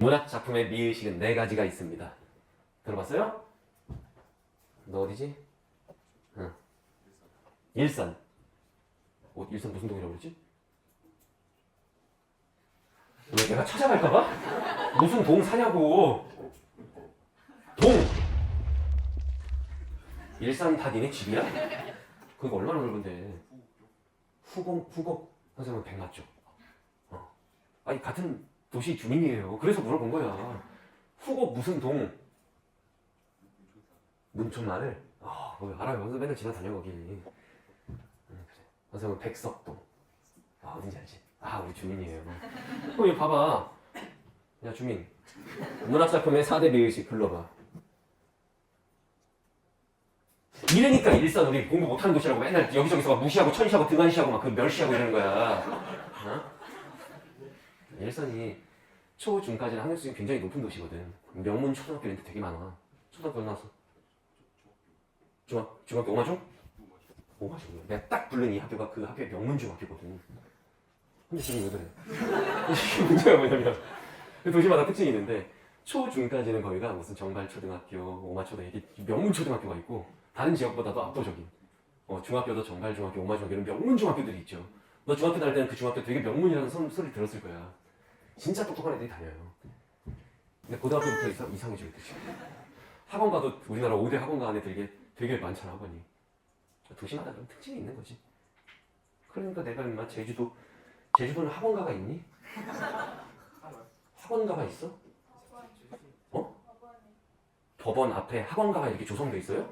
문학 작품의 미의식은 네 가지가 있습니다. 들어봤어요? 너 어디지? 응. 일산. 어, 일산 무슨 동이라고 그러지? 왜 내가 찾아갈까봐? 무슨 동 사냐고. 동. 일산 다 니네 집이야? 그거 얼마나 넓은데? 후공 후공 선생님은 백 맞죠? 어. 아니 같은 도시 주민이에요. 그래서 물어본 거야. 후곡 무슨 동? 문촌 마을? 아, 어, 알아요. 선생 맨날 지나다녀 거기. 응, 그래. 선생은 백석동. 아, 어딘지 알지? 아, 우리 주민이에요. 어, 여기 봐봐. 야, 주민. 문학작품의 4대 미의식 불러봐. 이러니까 일산 우리 공부 못하는 도시라고 맨날 여기저기서 막 무시하고 천시하고 등한시하고 막 그 멸시하고 이러는 거야. 어? 일산이 초, 중까지는 학력 수준이 굉장히 높은 도시거든. 명문 초등학교 데 되게 많아. 초등학교 나왔어. 중학, 중학교 오마중? 오마중. 내가 딱 부른 이 학교가 그 학교의 명문 중학교거든. 근데 지금 왜 그래? 이게 문제가 뭐냐면 도시마다 특징이 있는데 초, 중까지는 거기가 무슨 정발초등학교, 오마초등 이게 명문 초등학교가 있고 다른 지역보다도 압도적인 어, 중학교도 정발중학교, 오마중학교 이런 명문 중학교들이 있죠. 너 중학교 다닐 때는 그 중학교 되게 명문이라는 소, 소리 들었을 거야. 진짜 똑똑한 애들이 다녀요. 근데 고등학교부터 이상, 이상해지고 있지. 학원 가도 우리나라 5대 학원 가는 애들 이게 되게 많잖아, 학원이. 도시마다 그런 특징이 있는 거지. 그러니까 내가 인마 제주도, 제주도는 학원가가 있니? 학원가가 있어? 어? 법원 앞에 학원가가 이렇게 조성돼 있어요?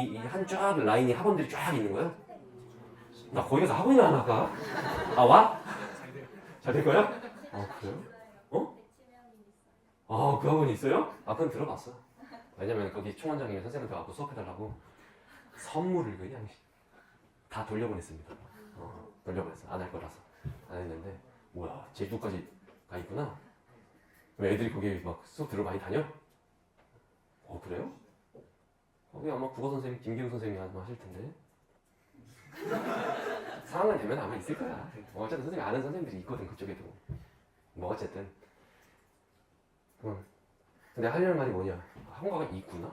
이 한 쫙 라인이 학원들이 쫙 있는 거야? 나 거기 가서 학원이나 하나 가? 아 와? 잘될 거야? 아 그래요? 어? 아 그 학원이 있어요? 아 그건 들어봤어. 왜냐면 거기 총원장님이 선생님한테 와서 수업해달라고 선물을 그냥 다 돌려보냈습니다. 어, 돌려보냈어. 안 할 거라서 안 했는데 뭐야 제주도까지 가 있구나. 왜 애들이 거기 막 수업 들어 많이 다녀? 어 그래요? 거기 아마 국어 선생님 김기웅 선생님이 아마 하실 텐데. 상황은 되면 아마 있을 거야. 뭐 어쨌든 선생님 아는 선생님들이 있거든 그쪽에도. 뭐 어쨌든. 응. 근데 하려는 말이 뭐냐? 학원가가 있구나.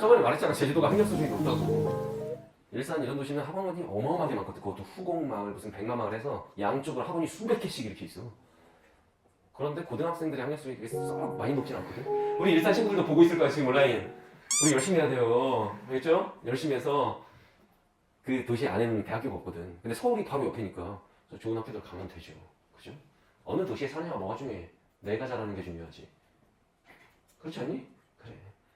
저번에 말했잖아 제주도가 학력 수준이 높다고. 일산 이런 도시는 학원이 어마어마하게 많거든. 그것도 후곡마을 무슨 백마마을 해서 양쪽으로 학원이 수백 개씩 이렇게 있어. 그런데 고등학생들의 학력 수준이 그렇게 썩 많이 높진 않거든. 우리 일산 친구들도 보고 있을 거야 지금 온라인. 우리 열심히 해야 돼요. 알겠죠? 열심히 해서 그 도시 안에는 대학교가 없거든. 근데 서울이 바로 옆이니까 좋은 학교들 가면 되죠. 그죠? 어느 도시에 사느냐 뭐가 중요해. 내가 잘하는 게 중요하지. 그렇지 않니?